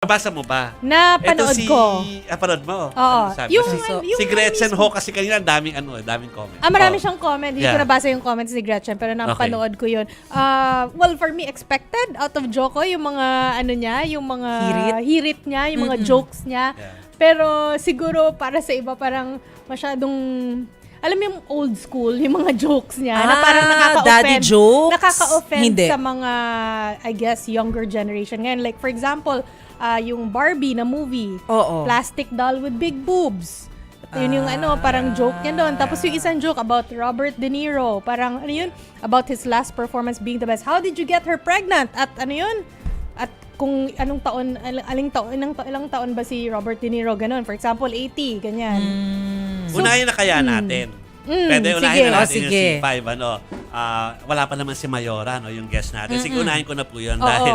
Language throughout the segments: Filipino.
Nabasa mo ba? Napanood Ito si, ko. Ah, panood mo? Oo. Ano sabi? Yung- si, yung si Gretchen mismo. Ho kasi kanina ang daming ano, eh, daming comment. Ah, marami Oo. siyang comment. Hindi Yeah. ko nabasa yung comments ni Gretchen, pero napanood ko yun. Ah, well, for me, expected out of Joko, yung mga, ano niya, yung mga Hirit? niya, yung mga jokes niya. Yeah. Pero siguro, para sa iba, parang masyadong, alam mo yung old school, yung mga jokes niya, na Ah, parang nakaka-offend. daddy jokes? Nakaka-offend Hindi. sa mga, I guess, younger generation ngayon. Like, for example, ah, yung Barbie na movie, Oo. plastic doll with big boobs. Yun yung Ah. ano, parang joke niya doon. Tapos yung isang joke about Robert De Niro. Parang ano yun? About his last performance being the best. How did you get her pregnant? At ano yun? At kung anong taon, al- aling taon, ilang, ilang taon ba si Robert De Niro? Ganon. For example, 80. Ganyan. Unahin na kaya natin. Mm, Pwede unahin sige. na Oh, natin yung sige. C5. Ano, ah, wala pa naman si Mayora, no, yung guest natin. Sige, unahin ko na po yun. Oo. Dahil,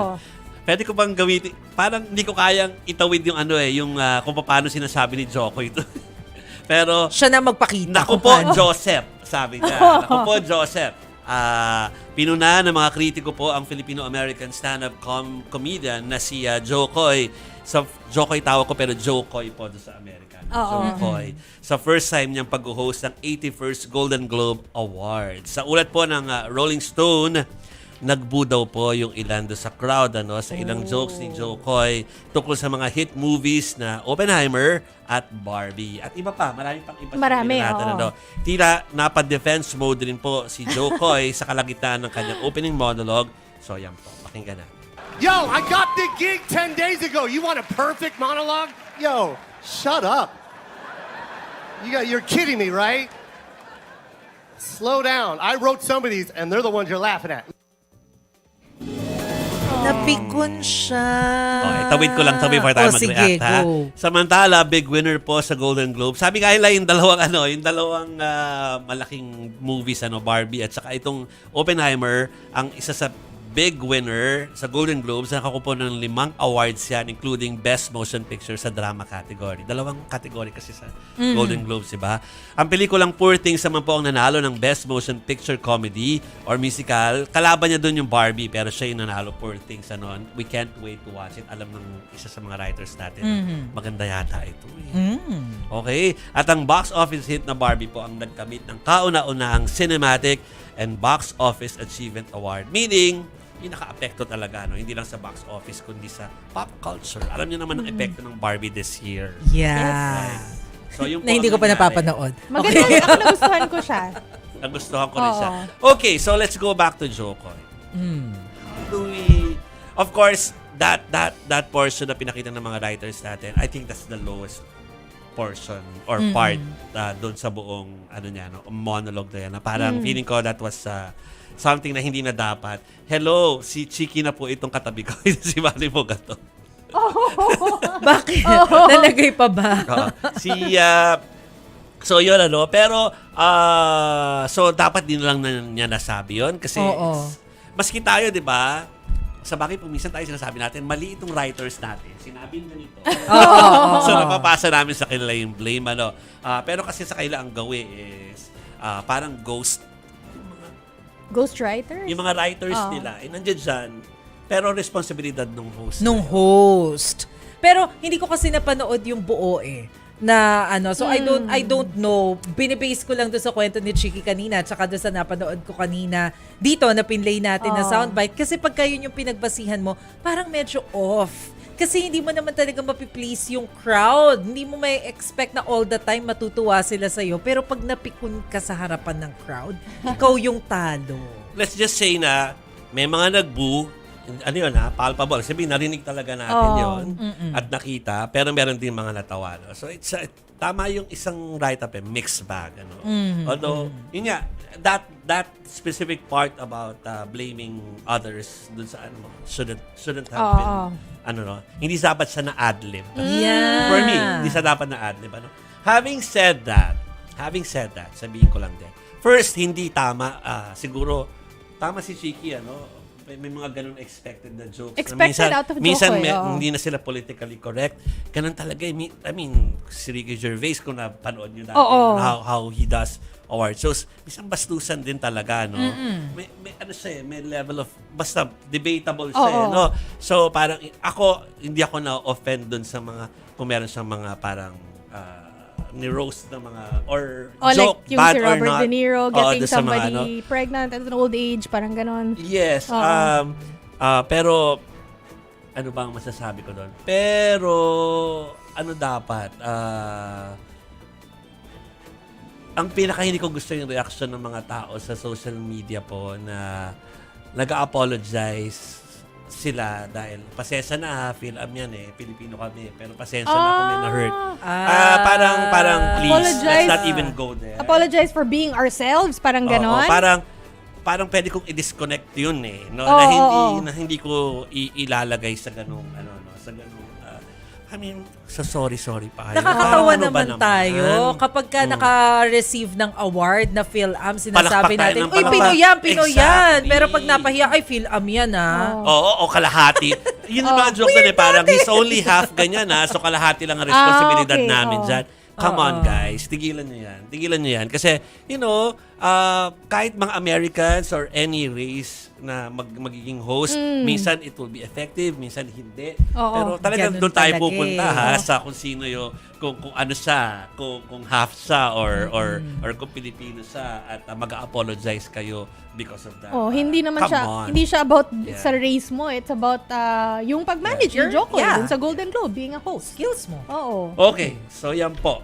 pwede ko bang gawin, parang hindi ko kayang itawid yung ano eh, yung ah, kung paano sinasabi ni Joko ito. Pero, Siya na magpakita. Naku po, paano. Joseph, sabi niya. Naku po, Joseph. Ah, pinuna ng mga kritiko po ang Filipino-American stand-up com- comedian na si ah, Joe Coy. Sa Joe Coy tawag ko pero Joe Coy po doon sa Amerika. Oo. Joe Coy. Sa first time niyang pag-host ng 81st Golden Globe Awards. Sa ulat po ng ah, Rolling Stone, nagbu daw po yung ilan doon sa crowd ano sa ilang jokes ni Joe Coy tungkol sa mga hit movies na Oppenheimer at Barbie. At iba pa, marami pang iba Marami, sabihin natin, oo. ano. Tila napa-defense mode rin po si Joe Coy sa kalagitnaan ng kanyang opening monologue. So yan po, pakinggan natin. Yo, I got the gig 10 days ago. You want a perfect monologue? Yo, shut up. You got you're kidding me, right? Slow down. I wrote some of these and they're the ones you're laughing at. Napikon siya. Okay, tawid ko lang to before tayo Oh, mag-react sige, ha. go. Samantala, big winner po sa Golden Globe. Sabi nga nila yung dalawang ano, yung dalawang ah, malaking movies ano, Barbie at saka itong Oppenheimer, ang isa sa big winner sa Golden Globes, nakakupo ng limang awards yan, including Best Motion Picture sa drama category. Dalawang category kasi sa Golden Globes, di ba? Ang pelikulang Poor Things naman po ang nanalo ng Best Motion Picture Comedy or Musical. Kalaban niya doon yung Barbie, pero siya yung nanalo Poor Things. Ano? We can't wait to watch it. Alam ng isa sa mga writers natin, maganda yata ito. Eh. Okay? At ang box office hit na Barbie po ang nagkamit ng kauna-unahang Cinematic and Box Office Achievement Award. Meaning, yung naka-apekto talaga, no? hindi lang sa box office, kundi sa pop culture. Alam niyo naman ang epekto ng Barbie this year. Yeah. So, yung po Na hindi ang ko pa nangyari. napapanood. Maganda. Ako nagustuhan ko siya. Nagustuhan ko rin siya. Okay, so let's go back to Jokoy. Hmm. Do we, of course, that that that portion na pinakita ng mga writers natin, I think that's the lowest portion or part uh, doon sa buong ano niya no monologue na yan. Na parang feeling ko that was uh, something na hindi na dapat. Hello si Chiki na po itong katabi ko. Si Manny Mogato Bakit? Nalagay pa ba? Si ah, so yun ano pero ah, so dapat din lang na niya nasabi yun kasi Oo. maski tayo 'di ba sa bagay po minsan tayo sinasabi natin mali itong writers natin sinabi nyo nito so napapasa namin sa kanila yung blame ano Ah, pero kasi sa kanila ang gawi is ah, parang ghost Ghostwriter? yung mga writers Oo. nila eh nandiyan dyan pero responsibilidad ng host Nung host. Pero hindi ko kasi napanood yung buo eh na ano so I don't I don't know binibase ko lang doon sa kwento ni Chiki kanina at saka doon sa napanood ko kanina dito na pinlay natin na Oo. soundbite kasi pagka yun yung pinagbasihan mo parang medyo off kasi hindi mo naman talaga mapiplease yung crowd. Hindi mo may expect na all the time matutuwa sila sa'yo. Pero pag napikon ka sa harapan ng crowd, ikaw yung talo. let's just say na may mga nagbu ano yun ha, palpable. Sabihin, narinig talaga natin Oo. yon at nakita, pero meron din mga natawa. No? So, it's a- tama yung isang write-up eh, mixed bag. Ano? Although, yun nga, that that specific part about uh, blaming others dun sa ano shouldn't, shouldn't have Oo. been, ano no, hindi dapat siya na adlib. Yeah. For me, hindi siya dapat na adlib. Ano? Having said that, having said that, sabihin ko lang din, first, hindi tama, ah, siguro, tama si Chiki, ano, may, may mga ganun expected na jokes. na Expected minsan, out of minsan Jokoy, may- oo. hindi na sila politically correct. Ganun talaga. eh. Mi- I mean, si Ricky Gervais, kung napanood nyo dati, Oo. how, how he does award shows. Minsan bastusan din talaga, no? May, may ano siya, eh, may level of, basta debatable siya, eh, Oo. no? So, parang, ako, hindi ako na-offend dun sa mga, kung meron siyang mga parang, ah, ni-roast na mga, or O joke, like yung bad si or not. De Niro Oo, getting dun sa mga, somebody ano. pregnant at an old age, parang ganon. Yes. Oo. Um, ah, pero, ano ba ang masasabi ko doon? Pero, ano dapat? Ah, ang pinaka hindi ko gusto yung reaction ng mga tao sa social media po na nag-apologize sila dahil pasensya na Phil Am yan eh, Pilipino kami, pero pasensya na kung may na-hurt. Ah, parang, parang please, let's Apologize. not even go there. Apologize for being ourselves, parang Oo, ganon. parang parang pwede kong i-disconnect 'yun eh, no? Oo, na hindi oo. na hindi ko i- ilalagay sa ganung ano no, sa ganung ah, I mean, so sorry, sorry pa. kayo. Nakakatawa ano ba naman tayo kapag ka Mm. naka-receive ng award na PhilAm, sinasabi Palakpak natin, Uy, palakpak." Pinoy yan, Pinoy yan. Exactly. Pero pag napahiya, ay, PhilAm yan ah. Oo, o kalahati. Yun yung mga joke doon eh. Parang he's only half ganyan ha. So kalahati lang ang responsibilidad Ah, okay. namin Oo. dyan. Come on Oo. guys, tigilan nyo yan. Tigilan nyo yan. Kasi, you know, uh, kahit mga Americans or any race na mag magiging host, minsan it will be effective, minsan hindi. Oo. Pero talagang doon tayo talaga pupunta eh. ha, Oo. sa kung sino yung, kung, kung ano siya, kung, kung half siya or, or, Mm. or kung Pilipino siya at uh, mag-apologize kayo because of that. Oh, hindi naman Come siya on. hindi siya about Yeah. sa race mo. It's about uh, yung pag-manage Yeah. yung Joko Yeah. dun sa Golden Globe being a host. Skills mo. Oo. Okay, so yan po.